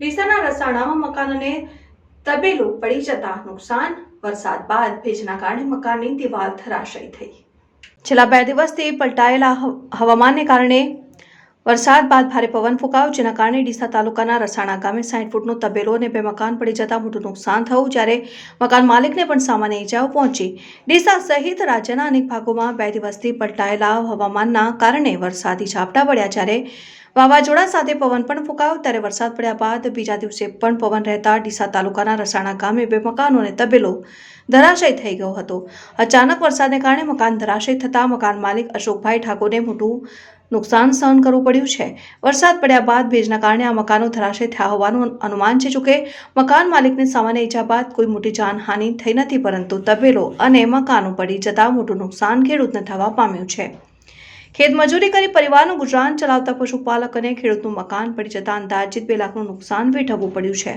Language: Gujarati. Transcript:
ડીસાના રસાડામાં મકાન અને તબેલો પડી જતા નુકસાન. વરસાદ બાદ ભેજના કારણે મકાનની દિવાલ ધરાશયી થઈ. છેલ્લા બે દિવસથી પલટાયેલા હવામાનને કારણે વરસાદ બાદ ભારે પવન ફૂંકાયો, જેના કારણે ડીસા તાલુકાના રસાણા ગામે સાઠ ફૂટનો તબેલો અને બે મકાન પડી જતા મોટું નુકસાન થયું, જ્યારે મકાન માલિકને પણ સામાન્ય ઈજાઓ પહોંચી. ડીસા સહિત રાજ્યના અનેક ભાગોમાં બે દિવસથી પલટાયેલા હવામાનના કારણે વરસાદી ઝાપટા પડ્યા જ્યારે વાવાઝોડા સાથે પવન પણ ફૂંકાયો. ત્યારે વરસાદ પડ્યા બાદ બીજા દિવસે પણ પવન રહેતા ડીસા તાલુકાના રસાણા ગામે બે મકાનો અને તબેલો ધરાશય થઈ ગયો હતો. અચાનક વરસાદને કારણે મકાન ધરાશય થતાં મકાન માલિક અશોકભાઈ ઠાકોરને મોટું નુકસાન સહન કરવું પડ્યું છે. વરસાદ પડ્યા બાદ ભેજના કારણે આ મકાનો ધરાશય થયા હોવાનું અનુમાન છે. જોકે મકાન માલિકને સામાન્ય ઈજા બાદ કોઈ મોટી જાનહાનિ થઈ નથી, પરંતુ તબેલો અને મકાનો પડી જતા મોટું નુકસાન ખેડૂતને થવા પામ્યું છે. ખેત મજૂરી કરી પરિવારનું ગુજરાન ચલાવતા પશુપાલક અને ખેડૂતનું મકાન પડી જતા અંદાજિત બે લાખનું નુકસાન વેઠવવું પડ્યું છે.